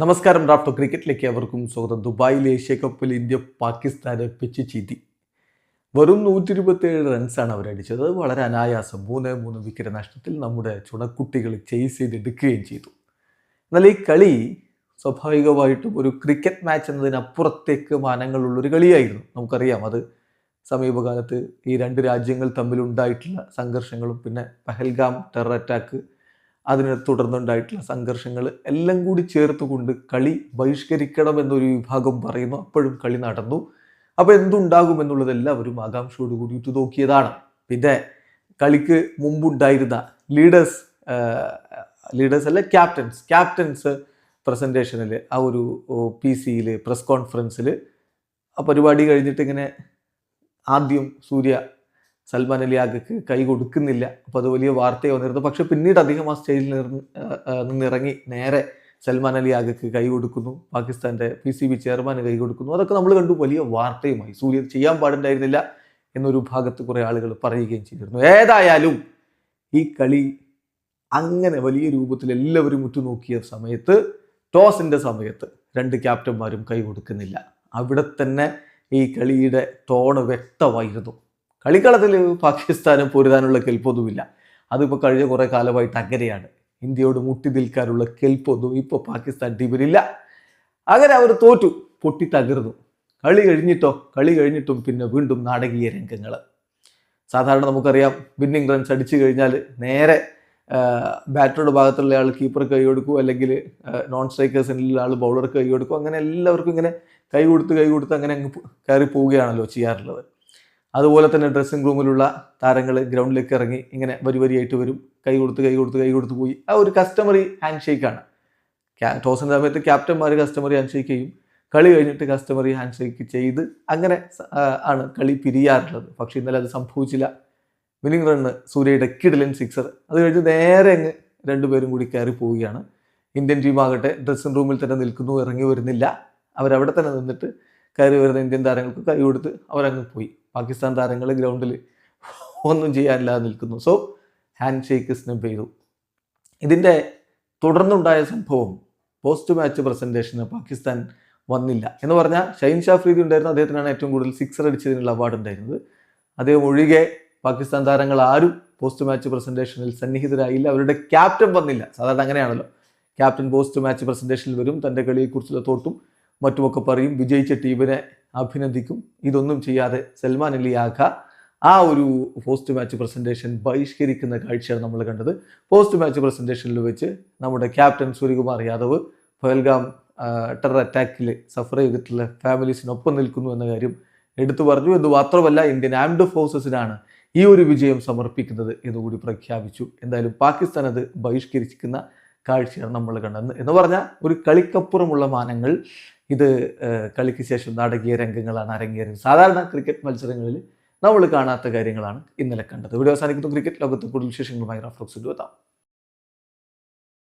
നമസ്കാരം റാഫ്റ്റോ ക്രിക്കറ്റിലേക്ക് അവർക്കും സ്വാഗതം. ദുബായിലെ ഏഷ്യ കപ്പിൽ ഇന്ത്യ പാകിസ്ഥാനെ പിച്ച് ചീറ്റി വെറും നൂറ്റി ഇരുപത്തിയേഴ് റൺസാണ് അവരടിച്ചത്. വളരെ അനായാസം മൂന്ന് മൂന്ന് വിക്കറ്റ് നഷ്ടത്തിൽ നമ്മുടെ ചുണക്കുട്ടികൾ ചേസ് ചെയ്തെടുക്കുകയും ചെയ്തു. എന്നാൽ ഈ കളി സ്വാഭാവികമായിട്ടും ഒരു ക്രിക്കറ്റ് മാച്ച് എന്നതിനപ്പുറത്തേക്ക് മാനങ്ങളുള്ളൊരു കളിയായിരുന്നു. നമുക്കറിയാം അത് സമീപകാലത്ത് ഈ രണ്ട് രാജ്യങ്ങൾ തമ്മിലുണ്ടായിട്ടുള്ള സംഘർഷങ്ങളും പിന്നെ പഹൽഗാം ടെറർ അറ്റാക്ക് അതിനെ തുടർന്നുണ്ടായിട്ടുള്ള സംഘർഷങ്ങൾ എല്ലാം കൂടി ചേർത്തുകൊണ്ട് കളി ബഹിഷ്കരിക്കണം എന്നൊരു വിഭാഗം പറയുന്നു. അപ്പോഴും കളി നടന്നു. അപ്പോൾ എന്തുണ്ടാകും എന്നുള്ളത് എല്ലാവരും ആകാംക്ഷയോട് കൂടിയിട്ട് നോക്കിയതാണ്. പിന്നെ കളിക്ക് മുമ്പുണ്ടായിരുന്ന ലീഡേഴ്സ് ലീഡേഴ്സ് അല്ല ക്യാപ്റ്റൻസ് ക്യാപ്റ്റൻസ് പ്രസന്റേഷനിൽ ആ ഒരു പി സിയിൽ പ്രസ് കോൺഫറൻസിൽ ആ പരിപാടി കഴിഞ്ഞിട്ട് ഇങ്ങനെ ആദ്യം സൂര്യ സൽമാൻ അലി ആഗക്ക് കൈ കൊടുക്കുന്നില്ല. അപ്പോൾ അത് വലിയ വാർത്തയെ വന്നിരുന്നു. പക്ഷെ പിന്നീട് അദ്ദേഹം ആ സ്റ്റേജിൽ നിന്ന് നിന്നിറങ്ങി. നേരെ സൽമാൻ അലി ആഗക്ക് കൈ കൊടുക്കുന്നു. പാകിസ്ഥാന്റെ പി സി ബി ചെയർമാന് കൈ കൊടുക്കുന്നു. അതൊക്കെ നമ്മൾ കണ്ടു. വലിയ വാർത്തയുമായി. സൂര്യ ചെയ്യാൻ പാടുണ്ടായിരുന്നില്ല എന്നൊരു ഭാഗത്ത് കുറേ ആളുകൾ പറയുകയും ചെയ്തിരുന്നു. ഏതായാലും ഈ കളി അങ്ങനെ വലിയ രൂപത്തിൽ എല്ലാവരും ഉറ്റുനോക്കിയ സമയത്ത് ടോസിന്റെ സമയത്ത് രണ്ട് ക്യാപ്റ്റന്മാരും കൈ കൊടുക്കുന്നില്ല. അവിടെ തന്നെ ഈ കളിയുടെ ടോണ് വ്യക്തമായിരുന്നു. കളിക്കളത്തിൽ പാകിസ്ഥാന് പൊരുതാനുള്ള കെൽപ്പൊന്നുമില്ല. അതിപ്പോൾ കഴിഞ്ഞ കുറേ കാലമായി അങ്ങനെയാണ്. ഇന്ത്യയോട് മുട്ടി നിൽക്കാനുള്ള കെൽപ്പൊന്നും ഇപ്പോൾ പാകിസ്ഥാൻ ടീമിലില്ല. അങ്ങനെ അവർ തോറ്റു പൊട്ടി തകർന്നു. കളി കഴിഞ്ഞിട്ടോ കളി കഴിഞ്ഞിട്ടും പിന്നെ വീണ്ടും നാടകീയ രംഗങ്ങൾ. സാധാരണ നമുക്കറിയാം വിന്നിംഗ് റൺസ് അടിച്ചു കഴിഞ്ഞാൽ നേരെ ബാറ്ററുടെ ഭാഗത്തുള്ള ആൾ കീപ്പർ കൈ കൊടുക്കും അല്ലെങ്കിൽ നോൺ സ്ട്രൈക്കേഴ്സിനുള്ള ആൾ ബൗളർക്ക് കൈ കൊടുക്കും. അങ്ങനെ എല്ലാവർക്കും ഇങ്ങനെ കൈ കൊടുത്ത് കൈ കൊടുത്ത് അങ്ങനെ അങ്ങ് കയറി പോവുകയാണല്ലോ ചെയ്യാറുള്ളത്. അതുപോലെ തന്നെ ഡ്രസ്സിംഗ് റൂമിലുള്ള താരങ്ങൾ ഗ്രൗണ്ടിലേക്ക് ഇറങ്ങി ഇങ്ങനെ വരി വരിയായിട്ട് വരും. കൈ കൊടുത്ത് കൈ കൊടുത്ത് കൈ കൊടുത്ത് പോയി. ആ ഒരു കസ്റ്റമറി ഹാൻഡ് ഷേക്കാണ് ടോസിന്റെ സമയത്ത് ക്യാപ്റ്റന്മാർ കസ്റ്റമറി ഹാൻഡ് ഷേക്ക് ചെയ്യും. കളി കഴിഞ്ഞിട്ട് കസ്റ്റമറി ഹാൻഡ് ഷേക്ക് ചെയ്ത് അങ്ങനെ ആണ് കളി പിരിയാറുള്ളത്. പക്ഷേ ഇന്നലെ അത് സംഭവിച്ചില്ല. വിന്നിംഗ് റണ്ണ് സൂര്യയുടെ കിടിലൻ സിക്സർ അത് കഴിഞ്ഞ് നേരെ അങ്ങ് രണ്ടുപേരും കൂടി കയറി പോവുകയാണ്. ഇന്ത്യൻ ടീമാകട്ടെ ഡ്രസ്സിംഗ് റൂമിൽ തന്നെ നിൽക്കുന്നു ഇറങ്ങി വരുന്നില്ല. അവരവിടെ തന്നെ നിന്നിട്ട് കയറി വരുന്ന ഇന്ത്യൻ താരങ്ങൾക്ക് കൈ കൊടുത്ത് അവരങ്ങ് പോയി. പാകിസ്ഥാൻ താരങ്ങൾ ഗ്രൗണ്ടിൽ ഒന്നും ചെയ്യാനില്ലാതെ നിൽക്കുന്നു. സോ ഹാൻഡ് ഷേക്ക് സ്നിപ്പ് ചെയ്തു ഇതിന്റെ തുടർന്നുണ്ടായ സംഭവം പോസ്റ്റ് മാച്ച് പ്രസന്റേഷന് പാകിസ്ഥാൻ വന്നില്ല. എന്ന് പറഞ്ഞാൽ ഷൈൻ ഷാഫ്രീദി ഉണ്ടായിരുന്നു അദ്ദേഹത്തിനാണ് ഏറ്റവും കൂടുതൽ സിക്സർ അടിച്ചതിനുള്ള അവാർഡ് ഉണ്ടായിരുന്നത്. അദ്ദേഹം ഒഴികെ പാകിസ്ഥാൻ താരങ്ങൾ ആരും പോസ്റ്റ് മാച്ച് പ്രസന്റേഷനിൽ സന്നിഹിതരായില്ല. അവരുടെ ക്യാപ്റ്റൻ വന്നില്ല. സാധാരണ അങ്ങനെയാണല്ലോ. ക്യാപ്റ്റൻ പോസ്റ്റ് മാച്ച് പ്രസന്റേഷനിൽ വരും. തന്റെ കളിയെക്കുറിച്ചുള്ള തോട്ടും മറ്റുമൊക്കെ പറയും വിജയിച്ച ടീമിനെ അഭിനന്ദിക്കും. ഇതൊന്നും ചെയ്യാതെ സൽമാൻ അലി ആഖ ആ ഒരു പോസ്റ്റ് മാച്ച് പ്രസന്റേഷൻ ബഹിഷ്കരിക്കുന്ന കാഴ്ചയാണ് നമ്മൾ കണ്ടത്. പോസ്റ്റ് മാച്ച് പ്രസന്റേഷനിൽ വെച്ച് നമ്മുടെ ക്യാപ്റ്റൻ സൂര്യകുമാർ യാദവ് പഹൽഗാം ടെറർ അറ്റാക്കിൽ സഫർ ചെയ്തിട്ടുള്ള ഫാമിലീസിനൊപ്പം നിൽക്കുന്നു എന്ന കാര്യം എടുത്തു പറഞ്ഞു. എന്ന് മാത്രമല്ല ഇന്ത്യൻ ആംഡ് ഫോഴ്സസിനാണ് ഈ ഒരു വിജയം സമർപ്പിക്കുന്നത് എന്നുകൂടി പ്രഖ്യാപിച്ചു. എന്തായാലും പാകിസ്ഥാൻ അത് ബഹിഷ്കരിക്കുന്ന കാഴ്ചയാണ് നമ്മൾ കണ്ടത്. എന്ന് പറഞ്ഞാൽ ഒരു കളിക്കപ്പുറമുള്ള മാനങ്ങൾ ഇത് കളിക്ക് ശേഷം നാടകീയ രംഗങ്ങളാണ് അരങ്ങേറിയത്. സാധാരണ ക്രിക്കറ്റ് മത്സരങ്ങളിൽ നമ്മൾ കാണാത്ത കാര്യങ്ങളാണ് ഇന്നലെ കണ്ടത്. ഇവിടെ അവസാനിക്കുന്നു. ക്രിക്കറ്റ് ലോകത്ത് കൂടുതൽ വിശേഷങ്ങളുമായി റഫ്ലോക്സ് എത്താം.